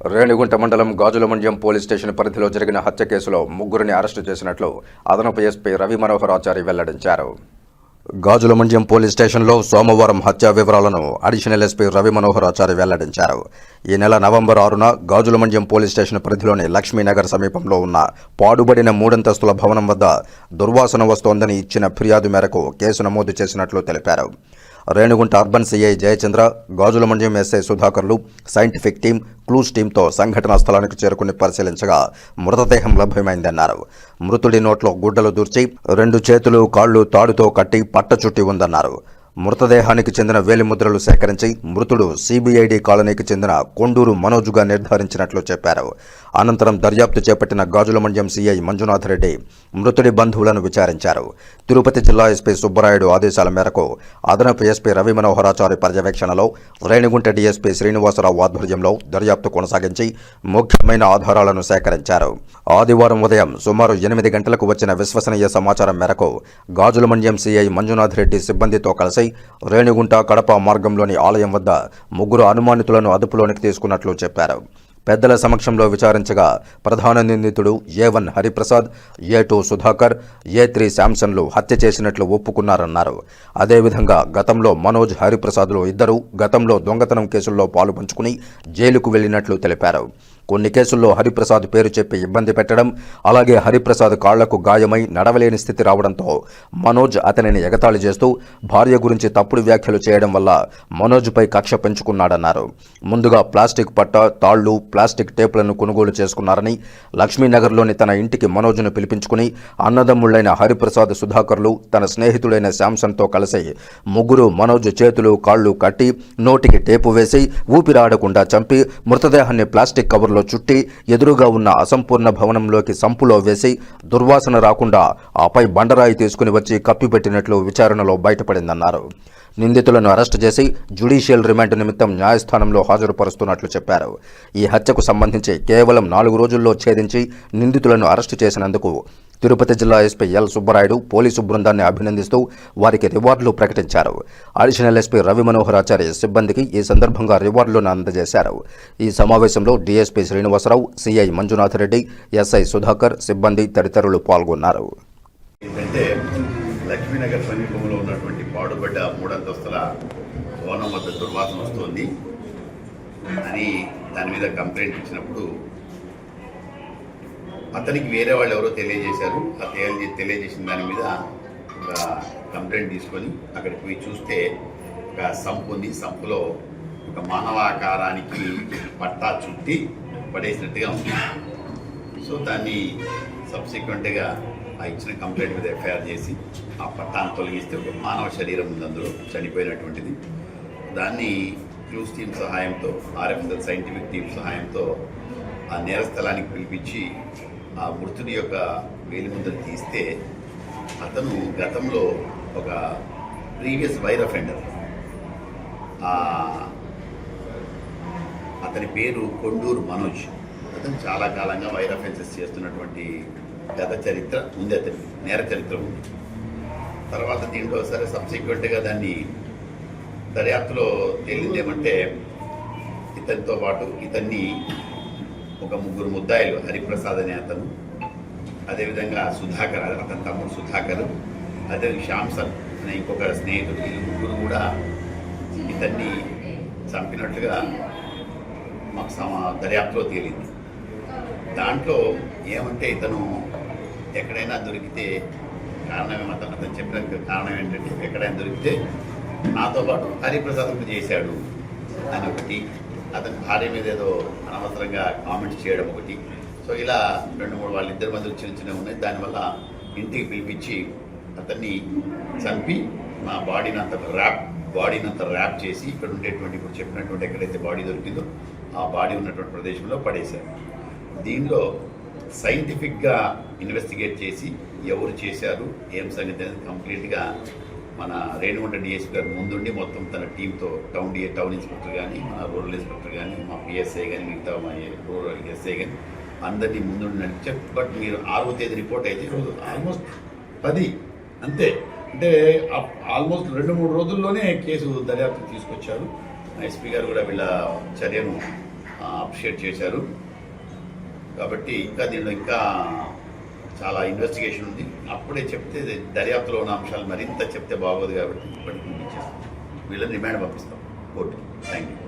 రేణిగుంట మండలం Gajulamandyam police station పరిధిలో జరిగిన హత్య కేసులో ముగ్గురిని అరెస్టు చేసినట్లు అదనపు ఎస్పీ రవి మనోహర్ ఆచారి వెల్లడించారు. గాజులమండ్యం పోలీస్ స్టేషన్లో సోమవారం హత్య వివరాలను అడిషనల్ ఎస్పీ రవి మనోహర్ ఆచారి వెల్లడించారు. ఈ నెల నవంబర్ ఆరున గాజులమండ్యం పోలీస్ స్టేషన్ పరిధిలోని లక్ష్మీనగర్ సమీపంలో ఉన్న పాడుబడిన మూడంతస్తుల భవనం వద్ద దుర్వాసన వస్తోందని ఇచ్చిన ఫిర్యాదు మేరకు కేసు నమోదు చేసినట్లు తెలిపారు. Renigunta urban CI Jayachandra Gajulamandyam SI సుధాకర్లు scientific team clues టీంతో సంఘటనా స్థలానికి చేరుకుని పరిశీలించగా మృతదేహం లభ్యమైందన్నారు. మృతుడి నోట్లో గుడ్డలు దూర్చి రెండు చేతులు కాళ్ళు తాడుతో కట్టి పట్ట చుట్టి ఉందన్నారు. మృతదేహానికి చెందిన వేలిముద్రలు సేకరించి మృతుడు సిబిఐడి కాలనీకి చెందిన కొండూరు మనోజుగా నిర్ధారించినట్లు చెప్పారు. అనంతరం దర్యాప్తు చేపట్టిన గాజులమండ్యం సీఐ మంజునాథ్ రెడ్డి మృతుడి బంధువులను విచారించారు. తిరుపతి జిల్లా ఎస్పీ సుబ్బరాయుడు ఆదేశాల మేరకు అదనపు ఎస్పీ రవి మనోహరాచారి పర్యవేక్షణలో రేణిగుంట డిఎస్పీ శ్రీనివాసరావు ఆధ్వర్యంలో దర్యాప్తు కొనసాగించి ముఖ్యమైన ఆధారాలను సేకరించారు. ఆదివారం ఉదయం సుమారు ఎనిమిది గంటలకు వచ్చిన విశ్వసనీయ సమాచారం మేరకు గాజులమండ్యం సీఐ మంజునాథ్ రెడ్డి సిబ్బందితో కలిసి రేణిగుంట కడప మార్గంలోని ఆలయం వద్ద ముగ్గురు అనుమానితులను అదుపులోనికి తీసుకున్నట్లు చెప్పారు. పెద్దల సమక్షంలో విచారించగా ప్రధాన నిందితుడు A one Hariprasad A two Sudhakar A three శాంసన్లు హత్య చేసినట్లు ఒప్పుకున్నారన్నారు. అదేవిధంగా గతంలో మనోజ్ హరిప్రసాద్లు ఇద్దరు గతంలో దొంగతనం కేసుల్లో పాలు పంచుకుని జైలుకు వెళ్ళినట్లు తెలిపారు. కొన్ని కేసుల్లో హరిప్రసాద్ పేరు చెప్పి ఇబ్బంది పెట్టడం అలాగే హరిప్రసాద్ కాళ్ళకు గాయమై నడవలేని స్థితి రావడంతో మనోజ్ అతనిని ఎగతాళి చేస్తూ భార్య గురించి తప్పుడు వ్యాఖ్యలు చేయడం వల్ల మనోజ్పై కక్ష పెంచుకున్నాడన్నారు. ముందుగా ప్లాస్టిక్ పట్ట తాళ్ళు ప్లాస్టిక్ టేపులను కొనుగోలు చేసుకున్నారని లక్ష్మీనగర్లోని తన ఇంటికి మనోజ్ను పిలిపించుకుని అన్నదమ్ముళ్ళైన హరిప్రసాద్ సుధాకర్లు తన స్నేహితుడైన శాంసన్తో కలిసి ముగ్గురు మనోజ్ చేతులు కాళ్ళు కట్టి నోటికి టేపు వేసి ఊపిరాడకుండా చంపి మృతదేహాన్ని ప్లాస్టిక్ కవర్లో చుట్టి ఎదురుగా ఉన్న అసంపూర్ణ భవనంలోకి సంపులో వేసి దుర్వాసన రాకుండా ఆపై బండరాయి తీసుకుని వచ్చి కప్పిపెట్టినట్లు విచారణలో బయటపడిందన్నారు. నిందితులను అరెస్టు చేసి జ్యుడిషియల్ రిమాండ్ నిమిత్తం న్యాయస్థానంలో హాజరుపరుస్తున్నట్లు చెప్పారు. ఈ హత్యకు సంబంధించి కేవలం నాలుగు రోజుల్లో ఛేదించి నిందితులను అరెస్టు చేసినందుకు తిరుపతి జిల్లా ఎస్పీ ఎల్ సుబ్బరాయుడు పోలీసు బృందాన్ని అభినందిస్తూ వారికి రివార్డులు ప్రకటించారు. అడిషనల్ ఎస్పీ రవి మనోహరాచారి సిబ్బందికి ఈ సందర్భంగా రివార్డులను అందజేశారు. ఈ సమావేశంలో DSP Srinivasarao CI Manjunath Reddy SI Sudhakar సిబ్బంది తదితరులు పాల్గొన్నారు. లక్ష్మీనగర్ సమీపంలో ఉన్నటువంటి పాడుబడ్డ మూడంతస్తుల భవనం వద్ద దుర్వాసన వస్తోంది. అని దాని మీద కంప్లైంట్ ఇచ్చినప్పుడు అతనికి వేరే వాళ్ళు ఎవరో తెలియజేశారు. ఆ తెలియజే తెలియజేసిన దాని మీద ఒక కంప్లైంట్ తీసుకొని అక్కడికి పోయి చూస్తే ఒక సంపు ఉంది. సంపులో ఒక మానవ ఆకారానికి పట్టా చుట్టి పడేసినట్టుగా ఉంది. సో దాన్ని సబ్సిక్వెంట్గా ఆ ఇచ్చిన కంప్లైంట్ మీద ఎఫ్ఐఆర్ చేసి ఆ పట్టాన్ని తొలగిస్తే ఒక మానవ శరీరం ఉంది అందులో చనిపోయినటువంటిది. దాన్ని క్లూస్ టీమ్ సహాయంతో ఆర్ఎఫ్ఎల్ సైంటిఫిక్ టీం సహాయంతో ఆ నేర స్థలానికి పిలిపించి ఆ మృతుని యొక్క వేలిముద్ర తీస్తే అతను గతంలో ఒక ప్రీవియస్ వైర్ అఫెండర్. అతని పేరు కొండూరు మనోజ్. అతను చాలా కాలంగా వైర్ అఫెన్సెస్ చేస్తున్నటువంటి గత చరిత్ర ఉంది అతని నేర చరిత్ర ఉంది. తర్వాత దీంట్లో సరే సబ్సిక్వెంట్గా దాన్ని దర్యాప్తులో తేలిందేమంటే ఇతనితో పాటు ఇతన్ని ఒక ముగ్గురు ముద్దాయిలు హరిప్రసాద్ అనే అతను అదేవిధంగా సుధాకర్ అతని తమ్ముడు సుధాకర్ అదే శ్యామ్సన్ అనే ఇంకొక స్నేహితుడు ఈ ముగ్గురు కూడా ఇతన్ని చంపినట్లుగా మాకు సమ దర్యాప్తులో తేలింది. దాంట్లో ఏమంటే ఇతను ఎక్కడైనా దొరికితే కారణం అతను అతను చెప్పిన కారణం ఏంటంటే ఎక్కడైనా దొరికితే నాతో పాటు హరిప్రసాద్ చేశాడు అని ఒకటి అతని భార్య మీద ఏదో అనవసరంగా కామెంట్స్ చేయడం ఒకటి. సో ఇలా రెండు మూడు వాళ్ళిద్దరి మధ్య చిన్న చిన్నవి ఉన్నాయి. దానివల్ల ఇంటికి పిలిపించి అతన్ని చంపి మా బాడీని అంత ర్యాప్ బాడీని అంత ర్యాప్ చేసి ఇక్కడ ఉండేటువంటి ఇప్పుడు చెప్పినటువంటి ఎక్కడైతే బాడీ దొరికిందో ఆ బాడీ ఉన్నటువంటి ప్రదేశంలో పడేశారు. దీనిలో సైంటిఫిక్గా ఇన్వెస్టిగేట్ చేసి ఎవరు చేశారు ఏం సంగతి అనేది కంప్లీట్గా మన రేణుగుంట డిఎస్పీ గారు ముందుండి మొత్తం తన టీంతో టౌన్ డిఏ టౌన్ ఇన్స్పెక్టర్ కానీ మన రూరల్ ఇన్స్పెక్టర్ కానీ మా పిఎస్ఐ కానీ మిగతా మా రూరల్ ఎస్ఐ కానీ అందరినీ ముందుండి నడిచే బట్ మీరు ఆరవ తేదీ రిపోర్ట్ అయితే ఈరోజు ఆల్మోస్ట్ పది అంతే. అంటే ఆల్మోస్ట్ రెండు మూడు రోజుల్లోనే కేసు దర్యాప్తు తీసుకొచ్చారు. ఎస్పీ గారు కూడా వీళ్ళ చర్యను అప్రిషియేట్ చేశారు. కాబట్టి ఇంకా దీనిలో ఇంకా చాలా ఇన్వెస్టిగేషన్ ఉంది. అప్పుడే చెప్తే దర్యాప్తులో ఉన్న అంశాలు మరింత చెప్తే బాగోదు కాబట్టి ఇప్పటికీ వీళ్ళని రిమాండ్ పంపిస్తాం. Court thank you